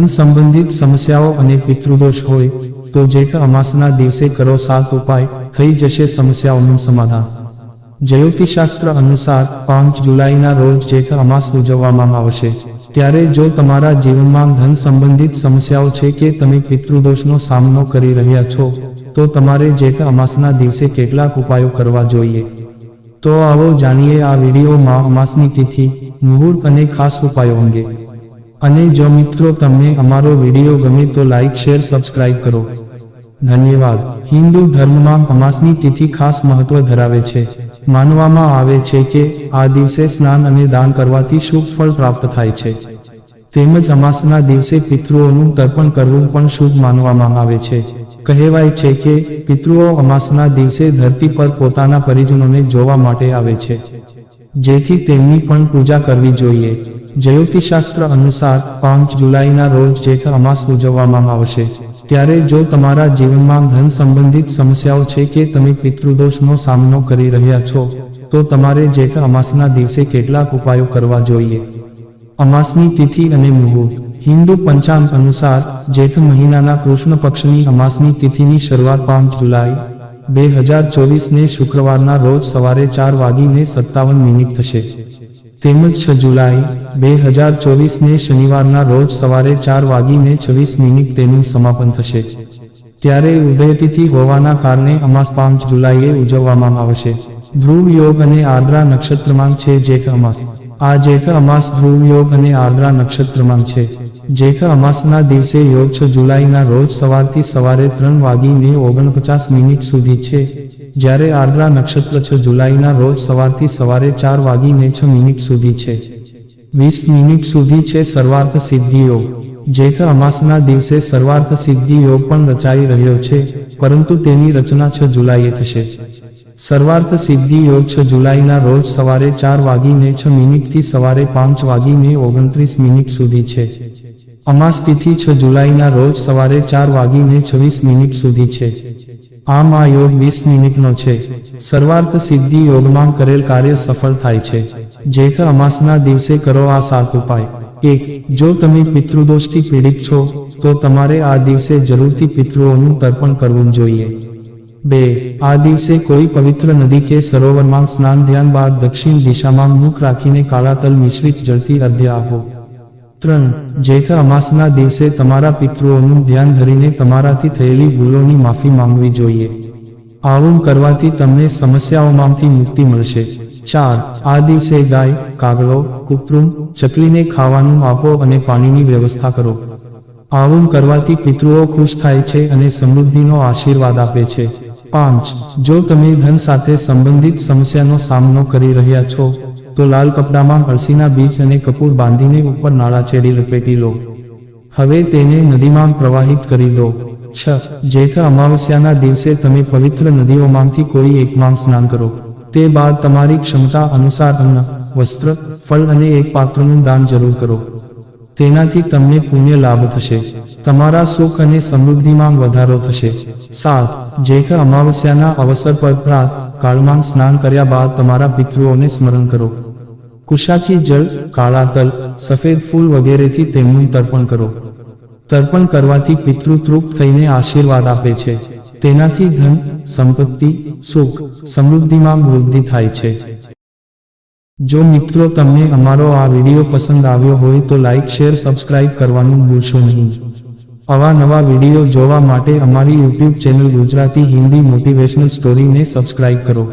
ધન સંબંધિત સમસ્યાઓ અને પિતૃદોષ હોય, તો જેઠ અમાસના દિવસે કરો સાત ઉપાય, થઈ જશે સમસ્યાઓનું સમાધાન. જ્યોતિષશાસ્ત્ર અનુસાર પાંચ જુલાઈના રોજ જેઠ અમાસ ઉજવવામાં આવશે. ત્યારે જો તમારા જીવનમાં ધન સંબંધિત સમસ્યાઓ છે કે તમે પિતૃદોષનો સામનો કરી રહ્યા છો, તો તમારે જેઠ અમાસના દિવસે કેટલાક ઉપાયો કરવા જોઈએ. તો આવો જાણીએ આ વિડીયોમાં અમાસની તિથિ, મુહૂર્ત અને ખાસ ઉપાયો અંગે. અને જો મિત્રો તમને અમારો વીડિયો ગમે તો લાઈક શેર સબસ્ક્રાઇબ કરો. ધન્યવાદ. હિન્દુ ધર્મમાં અમાસની તિથિ ખાસ મહત્વ ધરાવે છે. માનવામાં આવે છે કે આ દિવસે સ્નાન અને દાન કરવાથી શુભ ફળ પ્રાપ્ત થાય છે. તેમજ અમાસના દિવસે પિતૃઓનું તર્પણ કરવું પણ શુભ માનવામાં આવે છે. કહેવાય છે કે પિતૃઓ અમાસના દિવસે ધરતી પર પોતાના પરિજનોને જોવા માટે આવે છે. જેથી તેમની પણ પૂજા કરવી જોઈએ. જ્યોતિષશાસ્ત્ર અનુસાર પાંચ જુલાઈના રોજ જેઠ અમાસ ઉજવવામાં આવશે. ત્યારે જો તમારા જીવનમાં ધન સંબંધિત સમસ્યાઓ છે કે તમે પિતૃદોષનો સામનો કરી રહ્યા છો, તો તમારે જેઠ અમાસના દિવસે કેટલાક ઉપાયો કરવા જોઈએ. અમાસની તિથિ અને મુહૂર્ત. હિન્દુ પંચાંગ અનુસાર જેઠ મહિનાના કૃષ્ણ પક્ષની અમાસની તિથિની શરૂઆત પાંચ જુલાઈ, બે હજાર ચોવીસને શુક્રવારના રોજ સવારે ચાર વાગીને સત્તાવન મિનિટ થશે. તેમજ છ જુલાઈ, બે હજાર ચોવીસને શનિવારના રોજ સવારે ચાર વાગીને છવ્વીસ મિનિટ તેનું સમાપન થશે. ત્યારે ઉદયતિથિ હોવાના કારણે અમાસ પાંચ જુલાઈએ ઉજવવામાં આવશે. ધ્રુવ યોગ અને આર્દ્રા નક્ષત્રમાં છે જેક અમાસ. આ જેક અમાસ ધ્રુવ યોગ અને આર્દ્રા નક્ષત્રમાં છે. જેઠ અમાસના દિવસે યોગ છ જુલાઈના રોજ સવારથી સવારે ત્રણ વાગીને ઓગણપચાસ મિનિટ સુધી છે. જ્યારે આર્દ્રા નક્ષત્ર છ જુલાઈના રોજ સવારથી સવારે ચાર વાગીને છ મિનિટ સુધી છે. વીસ મિનિટ સુધી છે સર્વાર્થ સિદ્ધિ યોગ. જેઠ અમાસના દિવસે સર્વાર્થ સિદ્ધિ યોગ પણ રચાઈ રહ્યો છે, પરંતુ તેની રચના છ જુલાઈએ થશે. સર્વાર્થ સિદ્ધિ યોગ છ જુલાઈના રોજ સવારે ચાર વાગીને છ મિનિટથી સવારે પાંચ વાગીને ઓગણત્રીસ મિનિટ સુધી છે. અમાસ તિથિ છ જુલાઈના રોજ સવારે ચાર વાગીને છવ્વીસ મિનિટ સુધી છે. આમ આ યોગ વીસ મિનિટનો છે. સર્વાર્થ સિદ્ધિ યોગમાં કરેલ કાર્ય સફળ થાય છે. જેઠ અમાસના દિવસે કરો આ સાત ઉપાય. એક, જો તમે પિતૃદોષથી પીડિત છો, તો તમારે આ દિવસે જરૂરથી પિતૃઓનું તર્પણ કરવું જોઈએ. બે, આ દિવસે કોઈ પવિત્ર નદી કે સરોવરમાં સ્નાન ધ્યાન બાદ દક્ષિણ દિશામાં મુખ રાખીને કાળા તલ મિશ્રિત જળથી અર્ધ્ય આપો. ત્રણ જેઠ અમાસના દિવસે તમારા પિતૃઓનું ધ્યાન ધરીને તમારાથી થયેલી ભૂલોની માફી માંગવી જોઈએ. આવું કરવાથી તમને સમસ્યાઓમાંથી મુક્તિ મળશે. ચાર, આ દિવસે ગાય, કાગડો કુપરૂમ ચકલીને ખાવાનું આપો અને પાણીની વ્યવસ્થા કરો. આવું કરવાથી પિતૃઓ ખુશ થાય છે અને સમૃદ્ધિનો આશીર્વાદ આપે છે. પાંચ, જો તમે ધન સાથે સંબંધિત સમસ્યાનો સામનો કરી રહ્યા છો તો લાલ કપડામાં અળસીના બીજ અને કપૂર બાંધીને ઉપર નાળા ચેડી લપેટી લો. હવે તેને નદીમાં પ્રવાહિત કરી દો. છ. જેઠ અમાવસ્યાના દિવસે તમે પવિત્ર નદીઓમાંથી કોઈ એકમાં સ્નાન કરો. તે બાદ તમારી ક્ષમતા અનુસાર અન્ન, વસ્ત્ર, ફળ અને એક પાત્રનું દાન જરૂર કરો. તેનાથી તમને પુણ્ય લાભ થશે. તમારા સુખ અને સમૃદ્ધિમાં વધારો થશે. સાત. જેઠ અમાવસ્યાના અવસર પર પ્રાત કાળમાં સ્નાન કર્યા બાદ તમારા પિતૃઓને સ્મરણ કરો. કુશાથી જળ, કાળા તલ, સફેદ ફૂલ વગેરેથી તેમનું તર્પણ કરો. તર્પણ કરવાથી પિતૃ થઈને આશીર્વાદ આપે છે. તેનાથી ધન, સંપત્તિ, સુખ, સમૃદ્ધિમાં વૃદ્ધિ થાય છે. જો મિત્રો તમને અમારો આ વીડિયો પસંદ આવ્યો હોય તો લાઇક શેર, સબસ્ક્રાઇબ કરવાનું ભૂલશો નહીં. આવા નવા વીડિયો જોવા માટે અમારી YouTube channel Gujarati Hindi motivational સ્ટોરીને subscribe કરો.